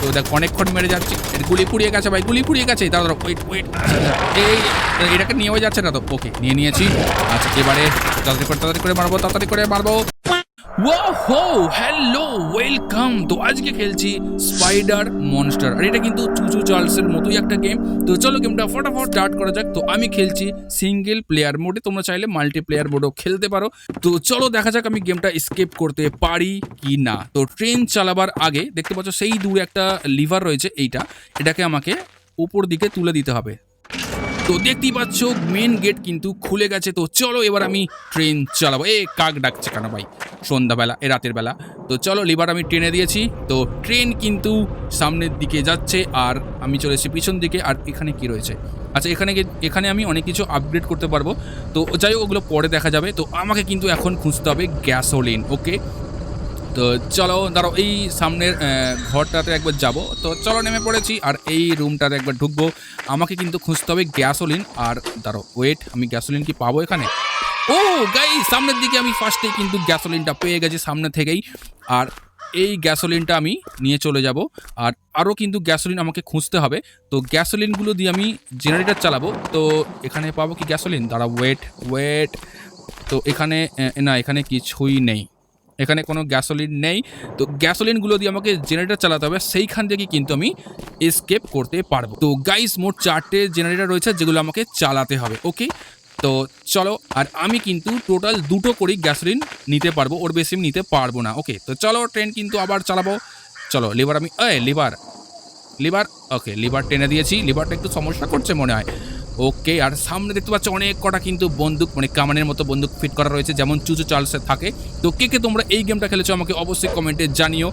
তো দেখ, অনেকক্ষণ মেরে যাচ্ছে। গুলি পুড়িয়ে গেছে ভাই, গুলি পুড়িয়ে গেছে। দাঁড়া ওয়েট ওয়েট এই, এটাকে নিয়েও যাচ্ছে না তো ওকে নিয়ে নিয়েছি। আচ্ছা এবারে তাড়াতাড়ি করে তাড়াতাড়ি করে মারবো, তাড়াতাড়ি করে মারবো। হো হ্যালো, ওয়েলকাম। তো আজকে খেলছি স্পাইডার মনস্টার। আর এটা কিন্তু চুচু চার্লসের মতোই একটা গেম তো চলো গেমটা ফটাফট স্টার্ট করা যাক। তো আমি খেলছি সিঙ্গেল প্লেয়ার মোডে তোমরা চাইলে মাল্টি প্লেয়ার মোডেও খেলতে পারো। তো চলো দেখা যাক আমি গেমটা স্কেপ করতে পারি কি না তো ট্রেন চালাবার আগে, দেখতে পাচ্ছ সেই দূরে একটা লিভার রয়েছে এইটা। এটাকে আমাকে উপর দিকে তুলে দিতে হবে। তো দেখতেই পাচ্ছ মেন গেট কিন্তু খুলে গেছে। তো চলো এবার আমি ট্রেন চালাবো। এ, কাক ডাকছে কেন ভাই? সন্ধ্যাবেলা, এ রাতের বেলা। তো চলো, লিভার আমি ট্রেনে দিয়েছি। তো ট্রেন কিন্তু সামনের দিকে যাচ্ছে, আর আমি চলে এসেছি পিছন দিকে। আর এখানে কি রয়েছে? আচ্ছা এখানে এখানে আমি অনেক কিছু আপগ্রেড করতে পারব। তো যাই হোক, ওগুলো পরে দেখা যাবে। তো আমাকে কিন্তু এখন খুঁজতে হবে গ্যাসোলিন ওকে তো চলো, দাঁড়াও, এই সামনের ঘরটাতে একবার যাব। তো চলো, নেমে পড়েছি, আর এই রুমটাতে একবার ঢুকবো। আমাকে কিন্তু খুঁজতে হবে গ্যাসোলিন আর দাঁড়াও ওয়েট আমি গ্যাসোলিন কি পাবো এখানে? ও গাই সামনের দিকে আমি ফার্স্টেই কিন্তু গ্যাসোলিনটা পেয়ে গেছি সামনে থেকেই। আর এই গ্যাসোলিনটা আমি নিয়ে চলে যাব। আর আরও কিন্তু গ্যাসোলিন আমাকে খুঁজতে হবে। তো গ্যাসোলিনগুলো দিয়ে আমি জেনারেটার চালাবো। তো এখানে পাবো কি গ্যাসোলিন দাঁড়া ওয়েট ওয়েট তো এখানে না, এখানে কিছুই নেই। এখানে কোনো গ্যাসোলিন নেই। তো গ্যাসোলিনগুলো দিয়ে আমাকে জেনারেটর চালাতে হবে। সেইখান থেকে কিন্তু আমি এসকেপ করতে পারব। তো গাইস মোট চারটে জেনারেটর রয়েছে যেগুলো আমাকে চালাতে হবে ওকে তো চলো, আর আমি কিন্তু টোটাল দুটো করেই গ্যাসোলিন নিতে পারব, ওর বেশি নিতে পারব না। ওকে তো চলো ট্রেন কিন্তু আবার চালাবো। চলো লিভার আমি এ লিভার লিভার ওকে লিভার টেনে দিয়েছি। লিভারটা একটু সমস্যা করছে মনে হয়। ওকে আর সামনে দেখতে পাচ্ছ, অনেক কটা কিন্তু বন্দুক মানে কামানের মতো বন্দুক ফিট করা রয়েছে, যেমন চুচু চার্লসে থাকে। তো কে কে তোমরা এই গেমটা খেলেছো, আমাকে অবশ্যই কমেন্টে জানিও।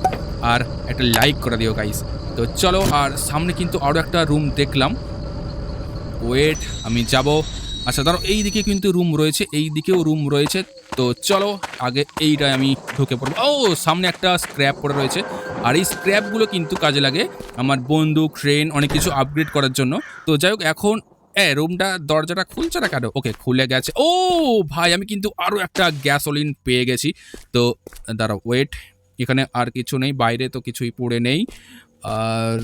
আর একটা লাইক করে দিও গাইস তো চলো, আর সামনে কিন্তু আরও একটা রুম দেখলাম। ওয়েট আমি যাব। আচ্ছা ধরো এই দিকে কিন্তু রুম রয়েছে, এই দিকেও রুম রয়েছে। তো চলো, আগে এইটায় আমি ঢুকে পড়ব। ও, সামনে একটা স্ক্র্যাপ পড়ে রয়েছে। আর এই স্ক্র্যাপগুলো কিন্তু কাজে লাগে আমার বন্দুক ট্রেন অনেক কিছু আপগ্রেড করার জন্য। তো যাই হোক, এখন এ রুমটা দরজাটা খুলছে না কেন? ওকে খুলে গেছে। ও, ভাই, আমি কিন্তু আরও একটা গ্যাসোলিন পেয়ে গেছি। তো, দাঁড়াও ওয়েট এখানে আর কিছু নেই, বাইরে তো কিছুই পড়ে নেই। আর,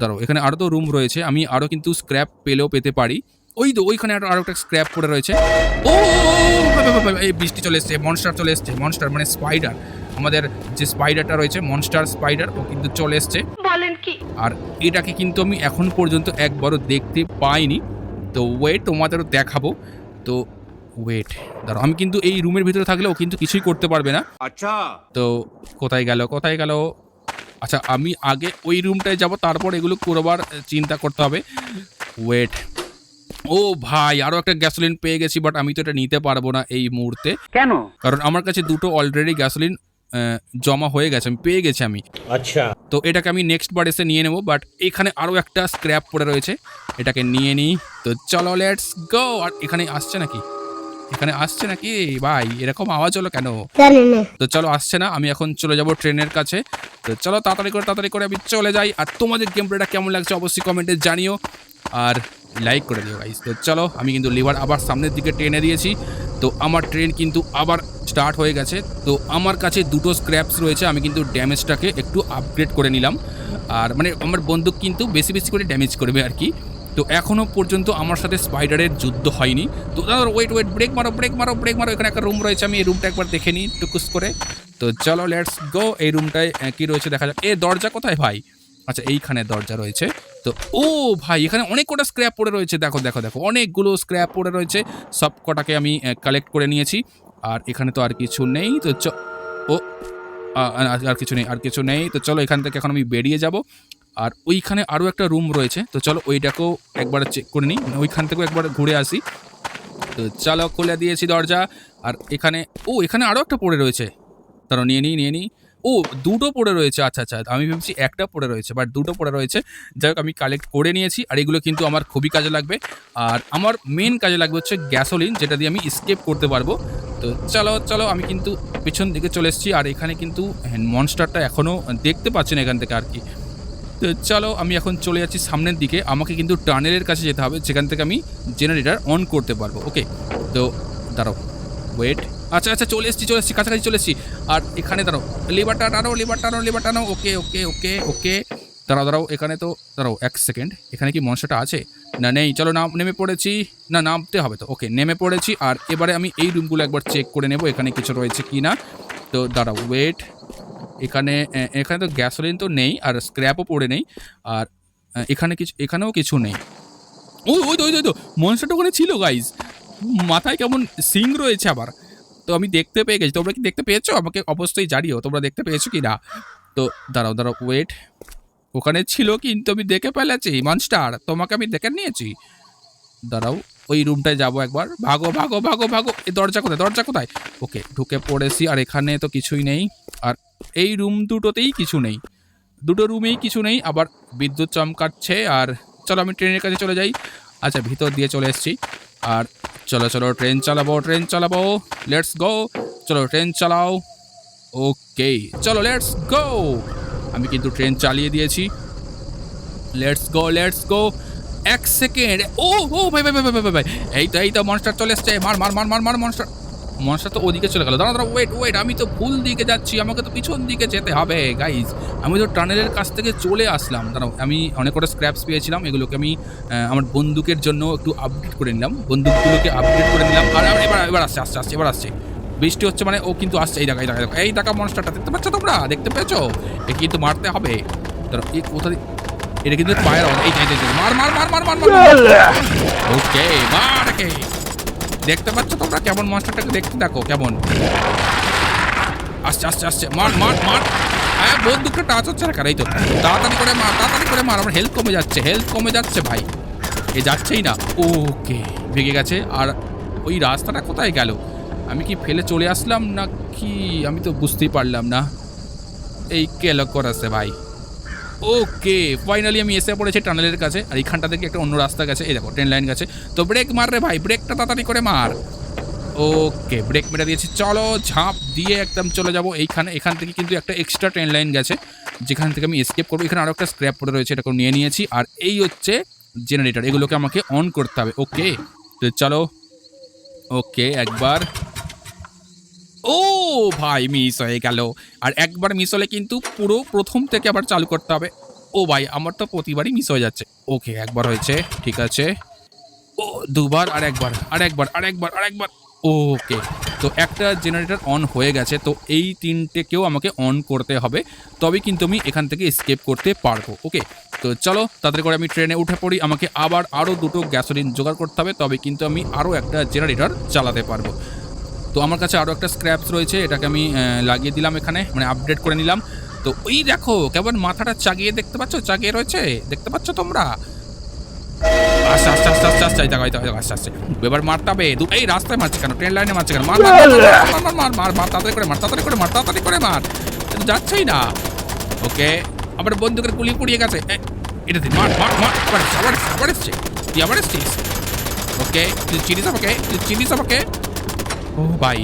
দাঁড়াও, এখানে আরও তো রুম রয়েছে। আমি আরও কিন্তু স্ক্র্যাপ পেলেও পেতে পারি। ওই তো ওইখানে আরও একটা স্ক্র্যাপ করে রয়েছে। ও এই বৃষ্টি চলে এসছে মনস্টার চলে এসছে মনস্টার মানে স্পাইডার আমাদের যে স্পাইডারটা রয়েছে মনস্টার স্পাইডার ও কিন্তু চলে এসছে। বলেন কি? আর এটাকে কিন্তু আমি এখন পর্যন্ত একবারও দেখতে পাইনি। তো ওয়েট তোমাদেরও দেখাবো। তো ওয়েট ধরো আমি কিন্তু এই রুমের ভিতরে থাকলেও কিন্তু কিছুই করতে পারবে না। আচ্ছা। তো কোথায় গেল কোথায় গেল? আচ্ছা আমি আগে ওই রুমটায় যাব তারপর এগুলো করবার চিন্তা করতে হবে। ওয়েট ও ভাই আরও একটা গ্যাসোলিন পেয়ে গেছি বাট আমি তো এটা নিতে পারব না এই মুহূর্তে। কেন? কারণ আমার কাছে দুটো অলরেডি গ্যাসোলিন জমা হয়ে গেছে আমি পেয়ে গেছি আমি। আচ্ছা। তো এটাকে আমি নেক্সট বার এসে নিয়ে নেব বাট এখানে আরও একটা স্ক্র্যাপ পড়ে রয়েছে এটাকে নিয়ে নিই। তো চলো লেটস গো আর এখানে আসছে নাকি? এখানে আসছে নাকি? ভাই এরকম আওয়াজ হলো কেন? তো চলো আসছে না আমি এখন চলে যাব ট্রেনের কাছে। তো চলো তাড়াতাড়ি করে তাড়াতাড়ি করে আমি চলে যাই। আর তোমাদের গেম প্লেটা কেমন লাগছে অবশ্যই কমেন্টে জানিও। আর লাইক করে দিও গাইস তো চলো, আমি কিন্তু লিভার আবার সামনের দিকে টেনে দিয়েছি। তো আমার ট্রেন কিন্তু আবার স্টার্ট হয়ে গেছে। তো আমার কাছে দুটো স্ক্র্যাপস রয়েছে, আমি কিন্তু ড্যামেজটাকে একটু আপগ্রেড করে নিলাম। আর মানে আমার বন্দুক কিন্তু বেশি বেশি করে ড্যামেজ করবে আর কি। তো এখনও পর্যন্ত আমার সাথে স্পাইডারের যুদ্ধ হয়নি। তো দাদা ওয়েট ওয়েট ব্রেক মারো ব্রেক মারো ব্রেক মারো। এখানে একটা রুম রয়েছে, আমি এই রুমটা একবার দেখে নিই টুকুস করে। তো চলো লেটস গো এই রুমটায় কী রয়েছে দেখা যাক। এ, দরজা কোথায় ভাই? আচ্ছা এইখানে দরজা রয়েছে। তো, ও ভাই, এখানে অনেক কটা স্ক্র্যাপ পড়ে রয়েছে। দেখো দেখো দেখো, অনেকগুলো স্ক্র্যাপ পড়ে রয়েছে। সব কটাকে আমি কালেক্ট করে নিয়েছি। আর এখানে তো আর কিছু নেই। তো চ, ও আর কিছু নেই, আর কিছু নেই। তো চলো, এখান থেকে এখন আমি বেরিয়ে যাব। আর ওইখানে আরও একটা রুম রয়েছে। তো চলো, ওইটাকেও একবার চেক করে নিই। মানে ওইখান থেকেও একবার ঘুরে আসি। তো চলো, খুলে দিয়েছি দরজা। আর এখানে, ও, এখানে আরও একটা পড়ে রয়েছে। তারা নিয়ে নিই নিয়ে নিই। ও, দুটো পড়ে রয়েছে আচ্ছা আচ্ছা আমি ভেবেছি একটা পড়ে রয়েছে বাট দুটো পড়ে রয়েছে। যাই হোক, আমি কালেক্ট করে নিয়েছি, আর এগুলো কিন্তু আমার খুবই কাজে লাগবে। আর আমার মেন কাজে লাগবে হচ্ছে গ্যাসোলিন যেটা দিয়ে আমি স্কেপ করতে পারব। তো চলো চলো, আমি কিন্তু পেছন দিকে চলে এসেছি, আর এখানে কিন্তু মনস্টারটা এখনও দেখতে পাচ্ছি না এখান থেকে আর কি। তো চলো, আমি এখন চলে যাচ্ছি সামনের দিকে, আমাকে কিন্তু টানেলের কাছে যেতে হবে, যেখান থেকে আমি জেনারেটার অন করতে পারব ওকে তো দাঁড়াও ওয়েট আচ্ছা আচ্ছা চলে এসেছি চলে এসেছি কাছাকাছি চলে এসেছি। আর এখানে দাঁড়াও। লিভারটা টানো লিভার টানো লিভার টানো ওকে ওকে ওকে ওকে। দাঁড়াও দাঁড়াও এখানে তো দাঁড়াও এক সেকেন্ড। এখানে কি মনসাটা আছে? না নেই। চলো নাম নেমে পড়েছি। না নামতে হবে তো। ওকে নেমে পড়েছি। আর এবারে আমি এই রুমগুলো একবার চেক করে নেব এখানে কিছু রয়েছে কি না। তো দাঁড়াও ওয়েট। এখানে এখানে তো গ্যাসোলিন তো নেই আর স্ক্র্যাপও পড়ে নেই। আর এখানে কিছু এখানেও কিছু নেই। ওই ওই তো, ওই তো মনসাটা ওখানে ছিল গাইজ মাথায় কেমন সিং রয়েছে আবার। তো আমি দেখতে পেয়ে গেছি। তোমরা কি দেখতে পেয়েছ? আমাকে অবশ্যই জানিও, তোমরা দেখতে পেয়েছ কি না তো দাঁড়াও দাঁড়াও ওয়েট ওখানে ছিল কিন্তু আমি দেখে ফেলেছি মনস্টার তোমাকে আমি দেখে নিয়েছি। দাঁড়াও, ওই রুমটায় যাব একবার। ভাগো ভাগো ভাগো ভাগো। এই দরজা কোথায়? দরজা কোথায়? ওকে ঢুকে পড়েছি, আর এখানে তো কিছুই নেই। আর এই রুম দুটোতেই কিছু নেই। দুটো রুমেই কিছু নেই, আবার বিদ্যুৎ চমকাচ্ছে, আর চলো আমি ট্রেনের কাছে চলে যাই। আচ্ছা ভিতর দিয়ে চলে এসছি আর চলো চলো ট্রেন চালাবো ট্রেন চালাবো লেটস গো চলো ট্রেন চালাও ওকে চলো লেটস গো আমি কিন্তু ট্রেন চালিয়ে দিয়েছি লেটস গো লেটস গো এক সেকেন্ড ও ও ভাই ভাই ভাই ভাই ভাই এই তো এই তো মনস্টার চলে এসছে মার মার মার মার মার মনস্টার মনস্টার তো ওদিকে চলে গেল। দাঁড়া দাঁড়া ওয়েট ওয়েট আমি তো ভুল দিকে যাচ্ছি আমাকে তো পিছন দিকে যেতে হবে গাইজ আমি তো টানেলের কাছ থেকে চলে আসলাম। দাঁড়াও আমি অনেক কটা স্ক্র্যাপস পেয়েছিলাম এগুলোকে আমি আমার বন্দুকের জন্য একটু আপডেট করে নিলাম। বন্দুকগুলোকে আপডেট করে নিলাম। আর এবার এবার আসছে আসছে আসছে এবার আসছে। বৃষ্টি হচ্ছে মানে ও কিন্তু আসছে। এই দেখা এই দেখা এই দেখা, এই মনস্টারটা দেখতে পাচ্ছ তোমরা? দেখতে পেয়েছ? এ কিন্তু মারতে হবে। দাঁড়াও এই কোথা এটা কিন্তু পায়ের। এই মার মার মার মার মার মার। ওকে মার দেখতে পাচ্ছ তোমরা? কেমন মনস্টারটাকে দেখতে? দেখো, কেমন। আসছে আসছে আসছে। মার মার মার। হ্যাঁ বন্দুকটা টাচ হচ্ছে না কেন? এই তো। তাড়াতাড়ি করে মার তাড়াতাড়ি করে মার। আমার হেলথ কমে যাচ্ছে হেলথ কমে যাচ্ছে ভাই। এ যাচ্ছেই না। ওকে, ভেঙে গেছে। আর ওই রাস্তাটা কোথায় গেল? আমি কি ফেলে চলে আসলাম না কি আমি তো বুঝতেই পারলাম না। এই কেল করাছে ভাই। ওকে ফাইনালি আমি এসে পড়েছি টানেলের কাছে, আর এইখানটা থেকে একটা অন্য রাস্তা গেছে। এই দেখো ট্রেন লাইন গেছে। তো ব্রেক মার রে ভাই ব্রেকটা তাড়াতাড়ি করে মার। ওকে ব্রেক মেরে দিয়েছি। চলো, ঝাঁপ দিয়ে একদম চলে যাব। এইখানে, এখান থেকে কিন্তু একটা এক্সট্রা ট্রেন লাইন গেছে, যেখান থেকে আমি এসকেপ করব। এখানে আরও একটা স্ক্র্যাপ পড়ে রয়েছে এটাকে নিয়ে নিয়েছি। আর এই হচ্ছে জেনারেটর এগুলোকে আমাকে অন করতে হবে। ওকে তো চলো। ওকে একবার। ও ভাই মিস হয়ে গেল। আর একবার মিস হলে কিন্তু পুরো প্রথম থেকে আবার চালু করতে হবে। ও ভাই, আমার তো প্রতিবারই মিস হয়ে যাচ্ছে। ওকে একবার হয়েছে, ঠিক আছে। ও, দুবার, আর একবার আর একবার আর একবার আর একবার। ওকে তো একটা জেনারেটর অন হয়ে গেছে, তো এই তিনটেকেও আমাকে অন করতে হবে। তবে কিন্তু আমি এখান থেকে স্কেপ করতে পারব। ওকে তো চলো, তাড়াতাড়ি করে আমি ট্রেনে উঠে পড়ি। আমাকে আবার আরও দুটো গ্যাসোলিন জোগাড় করতে হবে তবে কিন্তু আমি আরও একটা জেনারেটর চালাতে পারব। তো আমার কাছে আরও একটা স্ক্র্যাপস রয়েছে এটাকে আমি লাগিয়ে দিলাম এখানে মানে আপডেট করে নিলাম তো ওই দেখো কেমন মাথাটা চাগিয়ে দেখতে পাচ্ছ চাগিয়ে রয়েছে দেখতে পাচ্ছ তোমরা আস্তে আস্তে আস্তে আস্তে আস্তে দেখো দেখো, আস্তে আস্তে এবার মারতে হবে দু- এই রাস্তায় মারছে কেন ট্রেন লাইনে মারছে কেন মার মার মার, মার, মার মার তাড়াতাড়ি করে মার তাড়াতাড়ি করে মার তাড়াতাড়ি করে মার যাচ্ছেই না ওকে আবার বন্দুকের গুলি পুড়িয়ে গেছে এটা দিন মার মার মার আবার আবার আবার এসছে তুই আবার এসছিস ওকে তুই চিনিস আমাকে তুই চিনিস আমাকে ও ভাই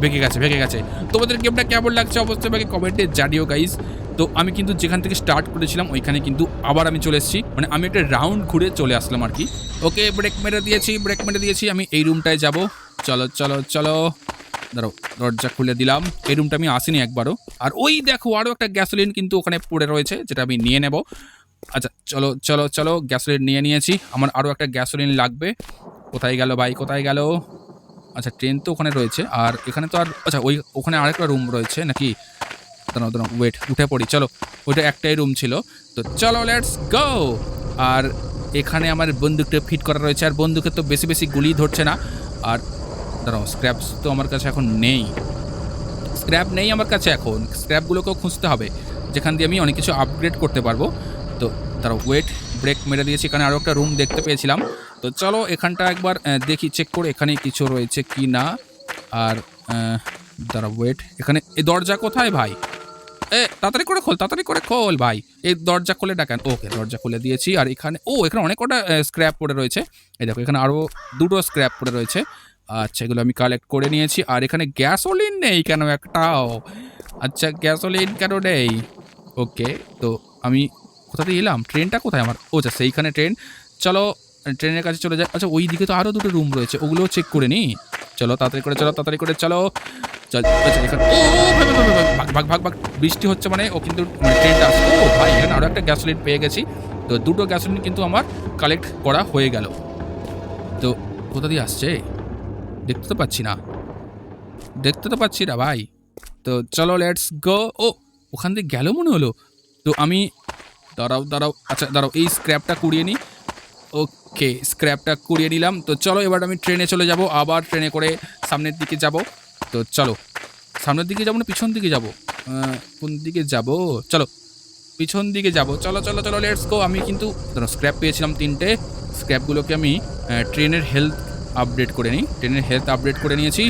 বেঁকে গেছে বেঁকে গেছে। তোমাদের গেমটা কেমন লাগছে অবশ্যই আমাকে কমেন্টে জানিও গাইস তো আমি কিন্তু যেখান থেকে স্টার্ট করেছিলাম, ওইখানে কিন্তু আবার আমি চলে এসেছি। মানে আমি একটা রাউন্ড ঘুরে চলে আসলাম আর কি। ওকে ব্রেক মেরে দিয়েছি ব্রেক মেরে দিয়েছি। আমি এই রুমটায় যাব। চলো চলো চলো। ধরো দরজা খুলে দিলাম। এই রুমটা আমি আসিনি একবারও। আর ওই দেখো আরও একটা গ্যাসোলিন কিন্তু ওখানে পড়ে রয়েছে, যেটা আমি নিয়ে নেব। আচ্ছা চলো চলো চলো গ্যাসোলিন নিয়ে নিয়েছি। আমার আরও একটা গ্যাসোলিন লাগবে। কোথায় গেল ভাই কোথায় গেল? আচ্ছা ট্রেন তো ওখানে রয়েছে। আর এখানে তো আর আচ্ছা ওই, ওখানে আরেকটা রুম রয়েছে নাকি? ওয়েট উঠে পড়ি, চলো। ওইটা একটাই রুম ছিল। তো চলো লেটস গো আর এখানে আমার বন্দুকটা ফিট করা রয়েছে। আর বন্দুকে তো বেশি বেশি গুলি ধরছে না। আর দাঁড়াও স্ক্র্যাপস তো আমার কাছে এখন নেই। স্ক্র্যাপ নেই আমার কাছে এখন। স্ক্র্যাপগুলোকেও খুঁজতে হবে। যেখান দিয়ে আমি অনেক কিছু আপগ্রেড করতে পারব। তো তারা ওয়েট ব্রেক মেরে দিয়েছি। এখানে আরও একটা রুম দেখতে পেয়েছিলাম। তো চলো এখানটা একবার দেখি চেক করে এখানে কিছু রয়েছে কি না। আর দাঁড়া ওয়েট এখানে, এই দরজা কোথায় ভাই? এ, তাড়াতাড়ি করে খোল, তাড়াতাড়ি করে খোল ভাই। এই দরজা খুলে ডাকেন ওকে দরজা খুলে দিয়েছি। আর এখানে, ও, এখানে অনেক কটা স্ক্র্যাপ পড়ে রয়েছে। এই দেখো, এখানে আরও দুটো স্ক্র্যাপ পড়ে রয়েছে। আচ্ছা এগুলো আমি কালেক্ট করে নিয়েছি। আর এখানে গ্যাসোলিন নেই কেন একটাও? আচ্ছা গ্যাসোলিন কেন নেই? ওকে তো আমি কোথা থেকে এলাম? ট্রেনটা কোথায় আমার? ও আচ্ছা সেইখানে ট্রেন। চলো ট্রেনের কাছে চলে যাই আচ্ছা ওই দিকে তো আরও দুটো রুম রয়েছে, ওগুলোও চেক করে নিই চলো, তাড়াতাড়ি করে, চলো, তাড়াতাড়ি করে, চলো। চল এখানে ভাগ ভাগ ভাগ বৃষ্টি হচ্ছে মানে ও কিন্তু মানে ট্রেনটা আসছে। ও ভাই, এখানে আরও একটা গ্যাসোলিন পেয়ে গেছি। তো দুটো গ্যাসোলিন কিন্তু আমার কালেক্ট করা হয়ে গেল। তো কোথা দিয়ে আসছে? দেখতে তো পাচ্ছি না। দেখতে তো পাচ্ছি না ভাই। তো চলো লেটস গো ও, ওখান থেকে গেল মনে হলো। তো আমি দাঁড়াও দাঁড়াও আচ্ছা দাঁড়াও, এই স্ক্র্যাপটা কুড়িয়ে নিই। ওকে স্ক্র্যাপটা কুড়িয়ে নিলাম। তো চলো, এবার আমি ট্রেনে চলে যাব। আবার ট্রেনে করে সামনের দিকে যাব। তো চলো, সামনের দিকে যাব না, পিছন দিকে যাব? কোন দিকে যাব? চলো, পিছন দিকে যাব। চলো চলো চলো লেটস গো আমি কিন্তু স্ক্র্যাপ পেয়েছিলাম তিনটে। স্ক্র্যাপগুলোকে আমি ট্রেনের হেলথ আপডেট করে নিই। ট্রেনের হেলথ আপডেট করে নিয়েছি।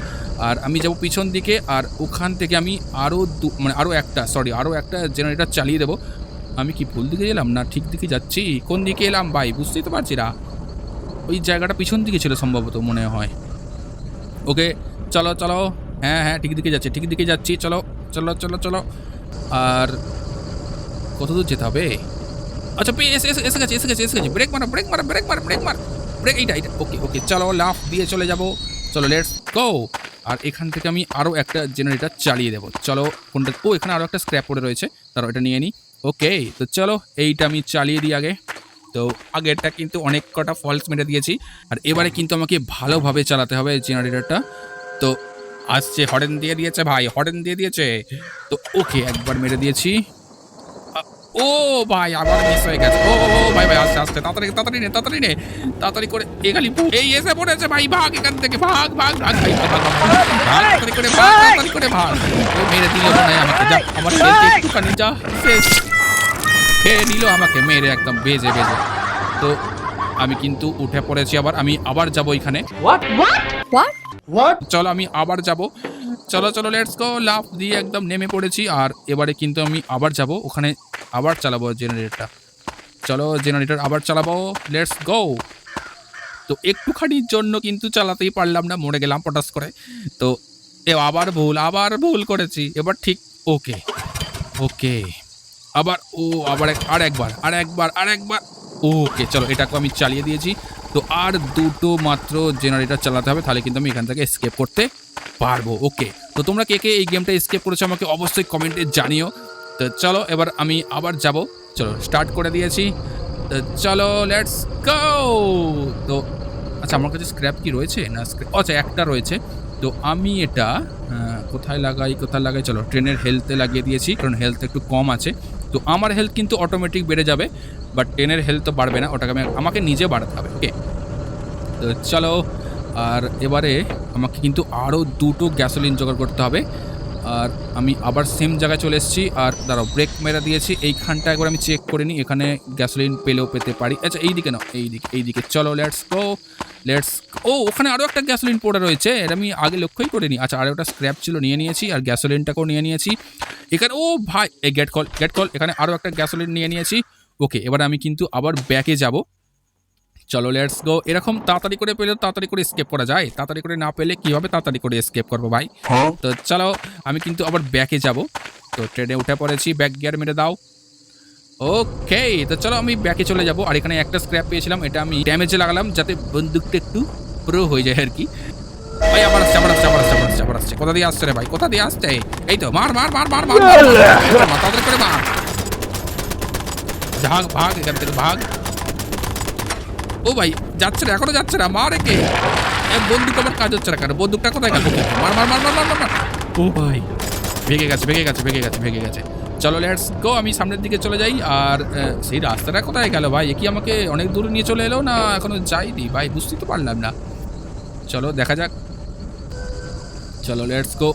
আর আমি যাব পিছন দিকে। আর ওখান থেকে আমি আরও দু মানে আরও একটা সরি আরও একটা জেনারেটর চালিয়ে দেবো। আমি কি ভুল দিকে এলাম না ঠিক দিকে যাচ্ছি? কোন দিকে এলাম ভাই? বুঝতেই তো পারছি না। ওই জায়গাটা পিছন দিকে ছিল সম্ভবত মনে হয়। ওকে, চলো চলো। হ্যাঁ হ্যাঁ ঠিক দিকে যাচ্ছি, ঠিক দিকে যাচ্ছি। চলো চলো চলো চলো। আর কত দূর যেতে হবে? আচ্ছা এসে এসে এসে গেছে এসে গেছে এসে গেছে। ব্রেক মারো ব্রেক মারো ব্রেক মারো ব্রেক মার। ব্রেক এইটা এইটা ওকে ওকে চলো লাফ দিয়ে চলে যাব। চলো লেটস গো আর এখান থেকে আমি আরও একটা জেনারেটার চালিয়ে দেবো। চলো, কোনটা, ও, এখানে আরও একটা স্ক্র্যাপ পড়ে রয়েছে। তারও এটা নিয়ে নিই ওকে তো চলো এইটা আমি চালিয়ে দিই আগে। তো আগেরটা কিন্তু অনেক কটা ফলস মেরে দিয়েছি। আর এবারে কিন্তু আমাকে ভালোভাবে চালাতে হবে জেনারেটরটা তো আসছে হরেন দিয়ে দিয়েছে ভাই হরেন দিয়ে দিয়েছে। তো ওকে একবার মেরে দিয়েছি। ও ভাই আবার মিস হয়ে গেছে। ও ও, ভাই ভাই আস্তে আস্তে তাড়াতাড়ি তাড়াতাড়ি নে তাড়াতাড়ি নে। তাড়াতাড়ি করে এগালি এই এসে পড়েছে ভাই ভাগ এখান থেকে ভাগ ভাগ ভাগ। ভাই তাড়াতাড়ি করে ভাগ তাড়াতাড়ি করে ভাগ। ও মেরে দিল মনে আমাকে। যা আমার একটুখানি যা শেষ। খেয়ে নিল আমাকে মেরে একদম বেজে বেজে। তো আমি কিন্তু উঠে পড়েছি আবার আমি আবার যাব এখানে? চলো আমি আবার যাব। চলো চলো লেটস গো লাফ দিয়ে একদম নেমে পড়েছি আর এবারে কিন্তু আমি আবার যাব ওখানে আবার চালাবো জেনারেটরটা চলো জেনারেটর আবার চালাবো লেটস গো তো একটুখানির জন্য কিন্তু চালাতেই পারলাম না মরে গেলাম পটাস করে। তো এ আবার ভুল আবার ভুল করেছি এবার ঠিক ওকে ওকে। আবার ও, আবার এক- আর একবার আর একবার আর একবার। ওকে, চলো এটাকে আমি চালিয়ে দিয়েছি। তো আর দুটো মাত্র জেনারেটর চালাতে হবে, তাহলে কিন্তু আমি এখান থেকে স্কেপ করতে পারব। ওকে, তো তোমরা কে কে এই গেমটা স্কেপ করেছ আমাকে অবশ্যই কমেন্টে জানিও। তো চলো, এবার আমি আবার যাব। চলো স্টার্ট করে দিয়েছি। তো চলো লেটস গো তো আচ্ছা আমার কাছে স্ক্র্যাপ কি রয়েছে? না আচ্ছা একটা রয়েছে। তো আমি এটা কোথায় লাগাই কোথায় লাগাই? চলো ট্রেনের হেলথে লাগিয়ে দিয়েছি, কারণ হেলথ একটু কম আছে। তো আমার হেলথ কিন্তু অটোমেটিক বেড়ে যাবে বাট টেনের হেলথ তো বাড়বে না, ওটাকে আমি আমাকে নিজে বাড়াতে হবে ওকে তো চলো, আর এবারে আমাকে কিন্তু আরও দুটো গ্যাসোলিন জোগাড় করতে হবে, আর আমি আবার সেম জায়গায় চলে এসেছি, আর দাঁড়াও ব্রেক মেরা দিয়েছি, এইখানটা একবার আমি চেক করে নিই, এখানে গ্যাসোলিন পেলেও পেতে পারি আচ্ছা এই দিকে না এই দিকে এই দিকে চলো লেটস গো লেটস ও ওখানে আরও একটা গ্যাসোলিন পড়ে রয়েছে। এটা আমি আগে লক্ষ্যই করিনি। আচ্ছা আরও একটা স্ক্র্যাপ ছিল নিয়ে নিয়েছি আর গ্যাসোলিনটাকেও নিয়ে নিয়েছি। এখানে ও ভাই এই গেট কল গেট কল এখানে আরও একটা গ্যাসোলিন নিয়ে নিয়েছি। ওকে এবার আমি কিন্তু আবার ব্যাকে যাব। চলো লেটস গো এরকম তাড়াতাড়ি করে পেলে তাড়াতাড়ি করে স্কেপ করা যায়। তাড়াতাড়ি করে না পেলে কীভাবে তাড়াতাড়ি করে স্কেপ করব ভাই? তো চলো আমি কিন্তু আবার ব্যাকে যাব। তো ট্রেনে উঠে পড়েছি। ব্যাক গিয়ার মেরে দাও। ওকে তো চলো আমি ব্যাকে চলে যাব আর এখানে একটা স্ক্র্যাপ পেয়েছিলাম এটা আমি ড্যামেজে লাগালাম যাতে বন্দুকটা একটু প্রো হয়ে যায় আর কি ভাই আবার আসছে আবার আসছে আবার আসছে আবার আসছে আবার আসছে কোথা দিয়ে আসছে রে ভাই কোথা দিয়ে আসছে এই তো মার মার মার মার মার তাড়াতাড়ি করে মার ভাগ ভাগ এখান থেকে ভাগ ও ভাই যাচ্ছে না এখনও যাচ্ছে না মার একে বন্দুক আমার কাজ হচ্ছে না কেন বন্দুকটা কোথায় গেল মার মার মার মার মার মার ও ভাই ভেঙে গেছে ভেঙে গেছে ভেঙে গেছে ভেঙে গেছে চলো লেটস গো আমি সামনের দিকে চলে যাই। আর সেই রাস্তাটা কোথায় গেল ভাই? এ কি আমাকে অনেক দূরে নিয়ে চলে এলো না এখনও যাইনি ভাই, বুঝতেই তো পারলাম না। চলো, দেখা যাক। চলো লেটস গো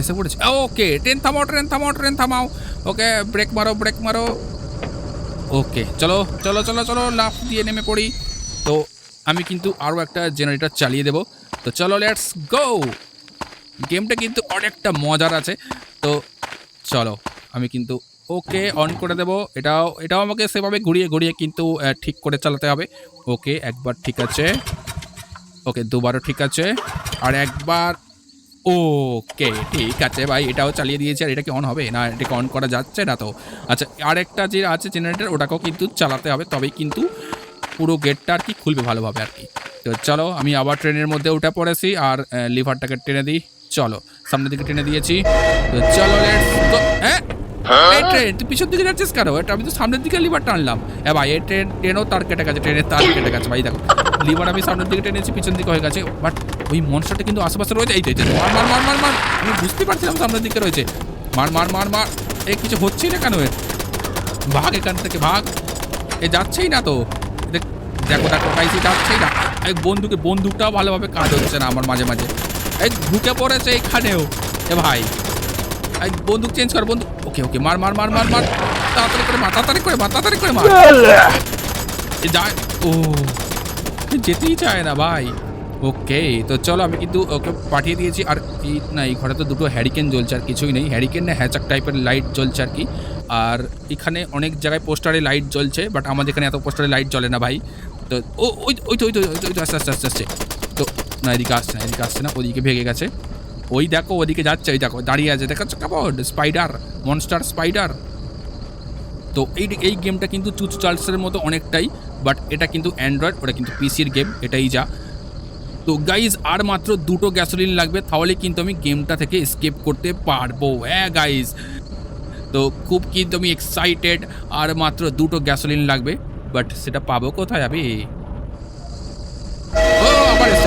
এসে পড়েছে। ওকে, ট্রেন থামাও ট্রেন থামাও ট্রেন থামাও। ওকে ব্রেক মারো ব্রেক মারো। ওকে, চলো চলো চলো চলো, লাফ দিয়ে নেমে পড়ি। তো, আমি কিন্তু আরও একটা জেনারেটর চালিয়ে দেবো। তো চলো লেটস গো গেমটা কিন্তু অনেকটা মজার আছে। তো চলো, আমি কিন্তু ওকে অন করে দেব। এটাও এটাও আমাকে সেভাবে ঘুরিয়ে ঘুরিয়ে কিন্তু ঠিক করে চালাতে হবে। ওকে, একবার ঠিক আছে। ওকে, দুবারও ঠিক আছে। আর একবার, ওকে, ঠিক আছে ভাই, এটাও চালিয়ে দিয়েছে। আর এটা কি অন হবে? না এটাকে অন করা যাচ্ছে না তো? আচ্ছা আরেকটা যে আছে জেনারেটার ওটাকেও কিন্তু চালাতে হবে। তবেই কিন্তু পুরো গেটটা আর কি খুলবে ভালোভাবে আর কি। তো চলো, আমি আবার ট্রেনের মধ্যে উঠে পড়েছি। আর লিভারটাকে টেনে দিই। চলো সামনের দিকে টেনে দিয়েছি। তো চলো লেটস গো হ্যাঁ? এই ট্রেন তুই পিছন দিকে যাচ্ছিস কেন? এটা আমি তো সামনের দিকে লিভার টানলাম। এ ভাই এই ট্রেন ট্রেনও তার কেটে গেছে ট্রেনের তার কেটে গেছে। ভাই দেখো লিভার আমি সামনের দিকে টেনেছি পিছন দিকে হয়ে গেছে। বাট ওই মনস্টারটা কিন্তু আশেপাশে রয়েছে। এই তো, মার মার মার মার মার। আমি বুঝতে পারছিলাম সামনের দিকে রয়েছে। মার মার মার মার। এই কিছু হচ্ছেই না কেন এর? ভাগ এখান থেকে ভাগ। এ যাচ্ছেই না তো। দেখ- দেখো দেখো পাইছি যাচ্ছেই না। এই বন্দুকে বন্দুকটাও ভালোভাবে কাজ হচ্ছে না আমার মাঝে মাঝে। এই ঢুকে পড়েছে এইখানেও। এ ভাই। এই বন্দুক চেঞ্জ কর বন্দুক। ওকে ওকে মার মার মার মার মার। তাড়াতাড়ি করে মার তাড়াতাড়ি করে মার তাড়াতাড়ি করে মার। যায় ও যেতেই চায় না ভাই। ওকে তো চলো আমি কিন্তু ওকে পাঠিয়ে দিয়েছি। আর এই না এই ঘরে তো দুটো হ্যারিকেন জ্বলছে আর কিছুই নেই। হ্যারিকেন না হ্যাচাক টাইপের লাইট জ্বলছে আর কি। আর এখানে অনেক জায়গায় পোস্টারে লাইট জ্বলছে বাট আমাদের এখানে এত পোস্টারে লাইট জ্বলে না ভাই। তো ওই ওই তো ওই তো, ওই তো আস্তে আস্তে আস্তে আস্তে তো না, এদিকে আসছে না, এদিকে আসছে না, ওদিকে ভেঙে গেছে। ওই দেখো, ওদিকে যাচ্ছে ওই দেখো, দাঁড়িয়ে আছে দেখাচ্ছ কেমন স্পাইডার মনস্টার স্পাইডার তো এই এই গেমটা কিন্তু চুচ চার্লসের মতো অনেকটাই বাট এটা কিন্তু অ্যান্ড্রয়েড ওটা কিন্তু পিসির গেম এটাই যা। তো গাইজ আর মাত্র দুটো গ্যাসোলিন লাগবে, তাহলে কিন্তু আমি গেমটা থেকে স্কেপ করতে পারব হ্যাঁ গাইজ তো খুব কিন্তু আমি এক্সাইটেড আর মাত্র দুটো গ্যাসোলিন লাগবে বাট সেটা পাবো কোথায় ও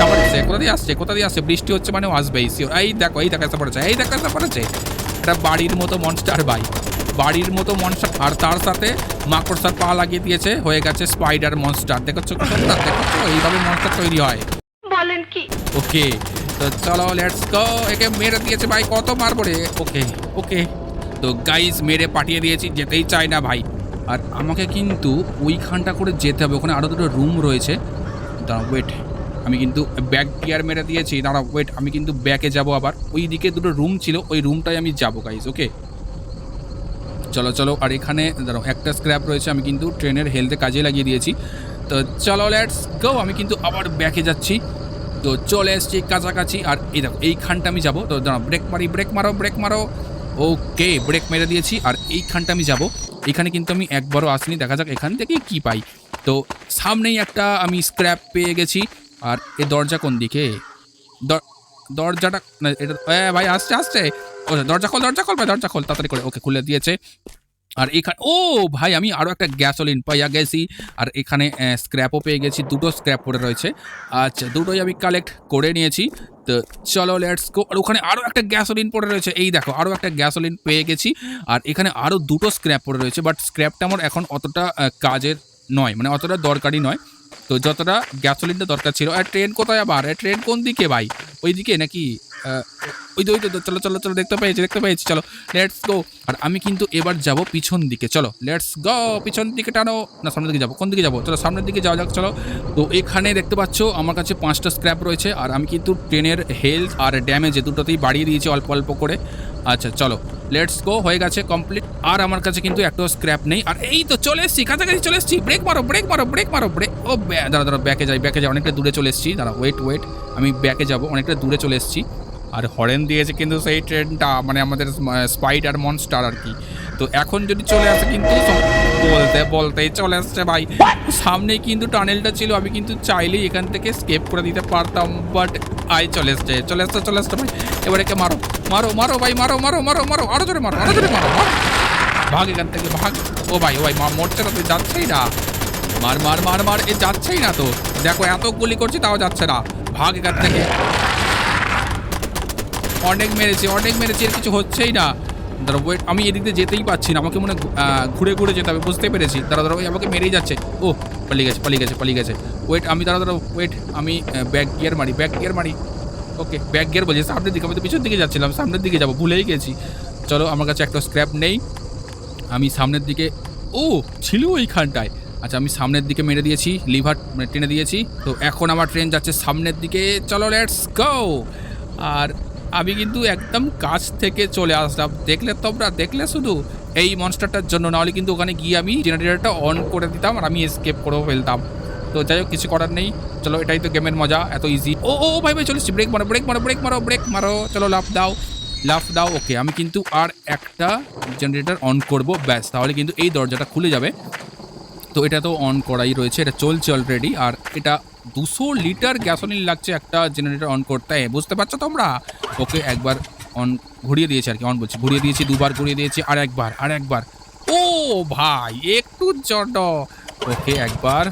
আবার এসছে আবার এসছে কোথা দিয়ে আসছে কোথা দিয়ে আসছে? বৃষ্টি হচ্ছে মানে আসবেই শিওর এই দেখো এই দেখা পড়েছে এই দেখা পড়েছে। এটা বাড়ির মতো মনস্টার ভাই বাড়ির মতো মনস্টার আর তার সাথে মাকড়সার পা লাগিয়ে দিয়েছে হয়ে গেছে স্পাইডার মনস্টার দেখছ দেখছ? এইভাবে মনস্টার তৈরি হয়। বলেন কি? ওকে তো চলো লেটস গো একে মেরে দিয়েছে ভাই কত মারবো রে? ওকে ওকে। তো গাইস মেরে পাঠিয়ে দিয়েছি যেতেই চাই না ভাই। আর আমাকে কিন্তু ওইখানটা করে যেতে হবে। ওখানে আরও দুটো রুম রয়েছে। দাঁড়াও ওয়েট আমি কিন্তু ব্যাক গিয়ার মেরে দিয়েছি, দাঁড়াও ওয়েট আমি কিন্তু ব্যাকে যাব আবার। ওই দিকে দুটো রুম ছিল, ওই রুমটাই আমি যাব গাইস ওকে চলো চলো, আর এখানে, দাঁড়াও, একটা স্ক্র্যাপ রয়েছে, আমি কিন্তু ট্রেনের হেলথে কাজে লাগিয়ে দিয়েছি। তো চলো লেটস গো আমি কিন্তু আবার ব্যাকে যাচ্ছি। তো চলে এসছি কাছাকাছি, আর এই দেখো, এইখানটা আমি যাব। তো দাঁড়াও ব্রেক মারি ব্রেক মারো ব্রেক মারো। ওকে ব্রেক মেরে দিয়েছি, আর এইখানটা আমি যাব। এখানে কিন্তু আমি একবারও আসিনি, দেখা যাক এখান থেকে কি পাই। তো সামনেই একটা আমি স্ক্র্যাপ পেয়ে গেছি। আর এ দরজা কোন দিকে? দরজাটা এটা ভাই, আসছে আসছে। ও, দরজা খোল দরজা খোল, ভাই, দরজা খোল, তাড়াতাড়ি করে, ওকে খুলে দিয়েছে। আর এখানে, ও, ভাই, আমি আরও একটা গ্যাসোলিন পাইয়া গেছি। আর এখানে স্ক্র্যাপও পেয়ে গেছি, দুটো স্ক্র্যাপ পড়ে রয়েছে। আচ্ছা দুটোই আমি কালেক্ট করে নিয়েছি। তো চলো লেটস গো আর ওখানে আরও একটা গ্যাসোলিন পড়ে রয়েছে। এই দেখো আরও একটা গ্যাসোলিন পেয়ে গেছি। আর এখানে আরও দুটো স্ক্র্যাপ পড়ে রয়েছে। বাট স্ক্র্যাপটা আমার এখন অতটা কাজের নয় মানে অতটা দরকারি নয়। তো যতটা গ্যাসোলিনটা দরকার ছিল, আর ট্রেন কোথায় আবার? ট্রেন কোন দিকে ভাই? ওই দিকে নাকি ওই তো ওই তো চলো চলো চলো, দেখতে পেয়েছি দেখতে পেয়েছি, চলো লেটস গো আর আমি কিন্তু এবার যাব পিছন দিকে, চলো লেটস গো পিছন দিকে টানো। না, সামনের দিকে যাব, কোন দিকে যাব? চলো, সামনের দিকে যাওয়া যাক, চলো। তো এখানে দেখতে পাচ্ছ, আমার কাছে পাঁচটা স্ক্র্যাপ রয়েছে, আর আমি কিন্তু ট্রেনের হেলথ আর ড্যামেজ দুটোতেই বাড়িয়ে দিয়েছি অল্প অল্প করে। আচ্ছা চলো লেটস গো হয়ে গেছে কমপ্লিট আর আমার কাছে কিন্তু একটাও স্ক্র্যাপ নেই। আর এই তো চলে এসেছি, কাছাকাছি চলে এসেছি। ব্রেক মারো ব্রেক মারো ব্রেক মারো ব্রেক ও দাঁড়া দাঁড়া ব্যাকে যাই ব্যাকে যাই, অনেকটা দূরে চলে এসেছি। দাঁড়া ওয়েট ওয়েট আমি ব্যাকে যাব, অনেকটা দূরে চলে এসেছি। আর হরেন দিয়েছে কিন্তু সেই ট্রেনটা মানে আমাদের স্পাইড আর মনস্টার আর কি। তো এখন যদি চলে আসে কিন্তু বলতে, বলতেই চলে আসছে ভাই। সামনে কিন্তু টানেলটা ছিল, আমি কিন্তু চাইলেই এখান থেকে স্কেপ করে দিতে পারতাম বাট আই, চলে এসছে, চলে আসছে চলে আসছে ভাই। এবার একে মারো? মারো মারো ভাই, মারো মারো মারো মারো, আরও জোরে মারো, আরও জোরে মারো ভাগ এখান থেকে, ভাগ। ও ভাই ও ভাই মরছে না তুই যাচ্ছেই না। মার মার মার মার, এ যাচ্ছেই না তো। দেখো, এত গুলি করছি, তাও যাচ্ছে না। ভাগ এখান থেকে। অনেক মেরেছি অনেক মেরেছি, এর কিছু হচ্ছেই না। দাঁড়া ওয়েট আমি এদিক দিয়ে যেতেই পাচ্ছি না। আমাকে মনে ঘুরে ঘুরে যেতে হবে বুঝতে পেরেছি। দাঁড়া ওই আমাকে মেরেই যাচ্ছে। ও পালিয়ে গেছে পালিয়ে গেছে পালিয়ে গেছে। ওয়েট আমি দাঁড়া দাঁড়া ওয়েট আমি ব্যাক গিয়ার মারি ব্যাক গিয়ার মারি। ওকে ব্যাক গিয়ার বলছি, সামনের দিকে, আমি তো পিছনের দিকে যাচ্ছিলাম, সামনের দিকে যাব, ভুলেই গেছি। চলো, আমার কাছে একটা স্ক্র্যাপ নেই। আমি সামনের দিকে, ও, ছিল ওইখানটায়। আচ্ছা আমি সামনের দিকে মেরে দিয়েছি, লিভার টেনে দিয়েছি। তো এখন আমার ট্রেন যাচ্ছে সামনের দিকে। চলো লেটস গো আর আমি কিন্তু একদম কাছ থেকে চলে আসলাম। দেখলে তোমরা, দেখলে শুধু? এই মনস্টারটার জন্য। নাহলে কিন্তু ওখানে গিয়ে আমি জেনারেটরটা অন করে দিতাম আর আমি এসকেপ করেও ফেলতাম। তো যাই হোক, কিছু করার নেই। চলো, এটাই তো গেমের মজা, এত ইজি ও ও ভাই ভাই চলেছি ব্রেক মারো ব্রেক মারো ব্রেক মারো ব্রেক মারো। চলো লাফ দাও লাফ দাও। ওকে আমি কিন্তু আর একটা জেনারেটর অন করব। ব্যাস, তাহলে কিন্তু এই দরজাটা খুলে যাবে। তো এটা তো অন করাই রয়েছে, এটা চলছে অলরেডি আর এটা দুশো লিটার গ্যাসোলিন লাগছে একটা জেনারেটর অন করতে, বুঝতে পারছ তোমরা? ওকে একবার অন ঘুরিয়ে দিয়েছি আর কি অন বলছি, ঘুরিয়ে দিয়েছি, দুবার ঘুরিয়ে দিয়েছি, আর একবার আর একবার। ও ভাই, একটু জট ওকে একবার,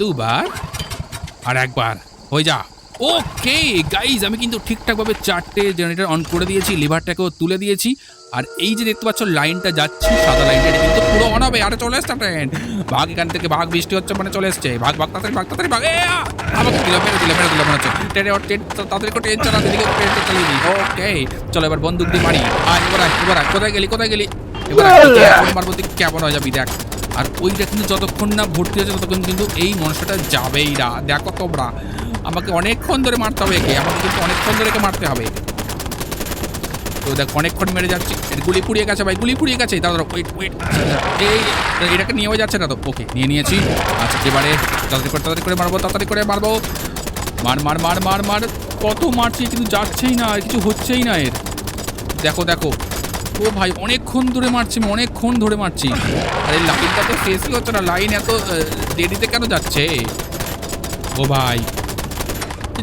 দুবার, আর একবার, হয়ে যা। ওকে গাইজ আমি কিন্তু ঠিকঠাকভাবে চারটে জেনারেটর অন করে দিয়েছি লিভারটাকেও তুলে দিয়েছি। আর এই যে দেখতে পাচ্ছ লাইনটা যাচ্ছে সাদা লাইনটা এটা কিন্তু পুরো অন হবে আরে চলে এসছে ট্রেন। ভাগ এখান থেকে ভাগ বৃষ্টি হচ্ছে মানে চলে এসছে। ভাগ ভাগ তাড়াতাড়ি ভাগ তাড়াতাড়ি ভাগ। এ, আ! আমাকে দিল মেরে দিল মেরে দিল মনে হচ্ছে। ট্রেনে ওর ট্রেন তাড়াতাড়ি করে ট্রেন চালাতে দিকে ট্রেনটা চালিয়ে দিই। ওকে চলো এবার বন্দুক দিয়ে মারি। আর এবার আয়, এবার। কোথায় গেলি কোথায় গেলি? এবার মারবো তুই কেমন হয়ে যাবি দেখ। আর ওই ওইটা কিন্তু যতক্ষণ না ভর্তি হচ্ছে ততক্ষণ কিন্তু এই মনসাটা যাবেই না। দেখো তোমরা আমাকে অনেকক্ষণ ধরে মারতে হবে একে। আমাকে কিন্তু অনেকক্ষণ ধরে একে মারতে হবে। তো দেখ, অনেকক্ষণ মেরে যাচ্ছি। গুলি পুড়িয়ে গেছে ভাই, গুলি পুড়িয়ে গেছে। দাদা ওয়েট ওয়েট এই এটাকে নিয়েও যাচ্ছে না তো? ওকে নিয়ে নিয়েছি। আচ্ছা এবারে তাড়াতাড়ি করে তাড়াতাড়ি করে মারবো, তাড়াতাড়ি করে মারবো। মার মার মার মার মার। কত মারছি, কিন্তু যাচ্ছেই না, কিছু হচ্ছেই না এর। দেখো দেখো। ও ভাই, অনেকক্ষণ ধরে মারছি অনেকক্ষণ ধরে মারছি। আরে, লাইনটা তো শেষই হচ্ছে না। লাইন এত দেরিতে কেন যাচ্ছে? ও ভাই।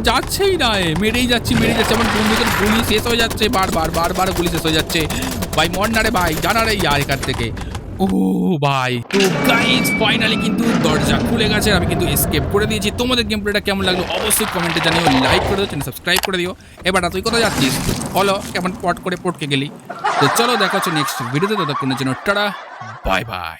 যাচ্ছেই না মেরেই যাচ্ছি, মেরেই যাচ্ছে। আমার বন্ধুদের গুলি শেষ হয়ে যাচ্ছে বারবার বারবার গুলি শেষ হয়ে যাচ্ছে। ভাই মন না রে ভাই, জানা রে ইয়ার এখান থেকে। ও ভাই, তো গাইজ ফাইনালি কিন্তু দরজা খুলে গেছে, আমি কিন্তু এসকেপ করে দিয়েছি। তোমাদের গেম প্লেটা কেমন লাগল অবশ্যই কমেন্টে জানিও লাইক করে দিও সাবস্ক্রাইব করে দিও। এবার তুই কোথায় যাচ্ছিস? হলো কেমন পট করে পটকে গেলি? তো চলো, দেখা হচ্ছে নেক্সট ভিডিওতে ততক্ষণের জন্য, টাটা বাই বাই